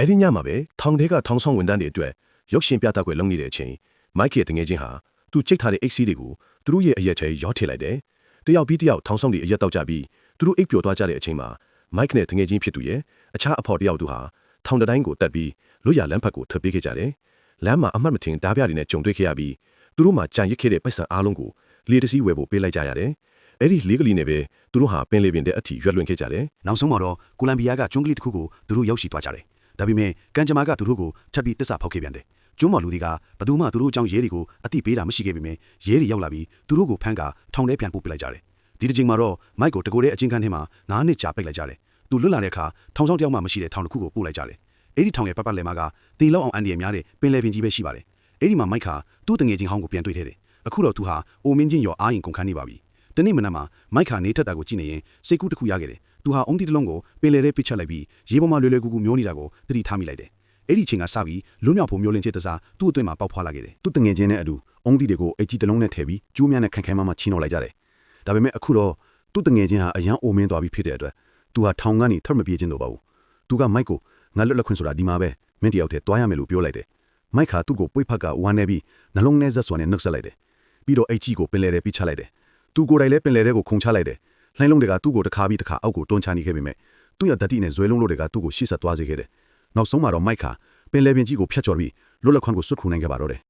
အဲ့ဒီညမှာပဲထောင်ထဲကထောင်ဆောင်ဝန်ထမ်းတွေအတွက်ရုပ်ရှင်ပြသခွင့်လုပ်နေတဲ့အချိန်မိုက်ရဲ့တငယ်ချင်းဟာသူချိတ်ထားတဲ့အိတ်စီးတွေကိုသူတို့ရဲ့အရက်ထဲရောထည့်လိုက်တယ်တယောက်ပြီးတယောက်ထောင်ဆောင်တွေအရက်တောက်ကြပြီးသူတို့အိတ်ပျော်သွားကြတဲ့အချိန်မှာမိုက်နဲ့တငယ်ချင်းဖြစ်သူရဲ့အခြားအဖော်တယောက်တို့ဟာထောင်တတိုင်းကိုတက်ပြီးလွတ်ရလမ်းဖက်ကိုထွက်ပေးခဲ့ကြတယ်လမ်းမှာအမှတ်မထင်ဓားပြတွေနဲ့ကြုံတွေ့ခဲ့ရပြီးသူတို့မှကြံရစ်ခဲ့တဲ့ပိုက်ဆံအားလုံးကိုလေတစည်းဝယ်ဖို့ပေးလိုက်ကြရတယ်အဲ့ဒီလေးကလေးနဲ့ပဲသူတို့ဟာပင်လေပင်တဲ့အထီရွက်လွင်ခဲ့ကြတယ်နောက်ဆုံးမှာတော့ကိုလံဘီယာကကျွန်းကလေးတစ်ခုကိုသူတို့ရောက်ရှိသွားကြတယ် ဒါပေမဲ့ကန်ဂျမာကသူတို့ကိုထပ်ပြီးတစ္ဆာဖောက်ခဲ့ပြန်တယ်ကျွန်းမော်လူတွေကဘယ်သူမှသူတို့အကြောင်းရဲတွေကိုအတိပေးတာမရှိခဲ့ပေမဲ့ရဲတွေရောက်လာပြီးသူတို့ကိုဖမ်းကာထောင်ထဲပြန်ပို့ပစ်လိုက်ကြတယ်ဒီတစ်ချိန်မှာတော့မိုက်ကိုတကိုယ်တဲ့အချင်းခန်းထဲမှာနားနှစ်ကြာပိတ်လိုက်ကြတယ်သူလွတ်လာတဲ့အခါထောင်ဆောင်တယောက်မှမရှိတဲ့ထောင်တစ်ခုကိုပို့လိုက်ကြတယ်အဲ့ဒီထောင်ရဲ့ပတ်ပတ်လည်မှာကတေလောက်အောင်အန်ဒီရများတဲ့ပင်လယ်ပင်ကြီးပဲရှိပါတယ်အဲ့ဒီမှာမိုက်ခါသူ့တငယ်ချင်းဟောင်းကိုပြန်တွေ့ခဲ့တယ်အခုတော့သူဟာအိုမင်းချင်းရောအားရင်ကုန်ခန်းနေပါပြီတနေ့မနက်မှာမိုက်ခါနေထက်တာကိုကြည့်နေရင်စိတ်ကူးတစ်ခုရခဲ့တယ် သူဟာအုံးတီတစ်လုံးကိုပင်လယ်ထဲပစ်ချက်လိုက်ပြီးရေပေါ်မှာလွယ်လွယ်ကူကူမျောနေတာကိုသတိထားမိလိုက်တယ်အဲ့ဒီချိန်ကစပြီးလွတ်မြောက်ဖို့မျောလင့်ချစ်တစားသူ့အတွင်းမှာပေါက်ဖွာလာခဲ့တယ်သူ့တငယ်ချင်းနဲ့အတူအုံးတီတွေကိုအကြီးတစ်လုံးနဲ့ထည့်ပြီးကျိုးများနဲ့ခံခံမမချီနှောက်လိုက်ကြတယ်ဒါပေမဲ့အခုတော့သူ့တငယ်ချင်းဟာအရန်အိုမင်းသွားပြီးဖြစ်တဲ့အတွက်သူဟာထောင်ကနေထွက်မပြေးခြင်းတော့ပါဘူးသူကမိုက်ကိုငါလွတ်လပ်ခွင့်ဆိုတာဒီမှာပဲမင်းတယောက်တည်းတွားရမယ်လို့ပြောလိုက်တယ်မိုက်ခါသူ့ကိုပွေ့ဖက်ကဝမ်းနေပြီးနှလုံးထဲဇက်စွာနဲ့နှုတ်ဆက်လိုက်တယ်ပြီးတော့အိတ်ကြီးကိုပင်လယ်ထဲပြချလိုက်တယ်သူကိုယ်တိုင်လည်းပင်လယ်ထဲကိုခုန်ချလိုက်တယ် လှိုင်းလုံးတွေကသူ့ကိုတစ်ခါပြီးတစ်ခါအောက်ကိုတွန်းချနေခဲ့ပေမဲ့သူ့ရဲ့ဓာတ်တိနဲ့ဇွဲလုံးတို့တွေကသူ့ကိုရှေ့ဆက်သွားစေခဲ့တယ်နောက်ဆုံးမှာတော့မိုက်ခါပင်လယ်ပြင်ကြီးကိုဖျက်ချော်ပြီးလွတ်လပ်ခွင့်ကိုစွတ်ခုနိုင်ခဲ့ပါတော့တယ်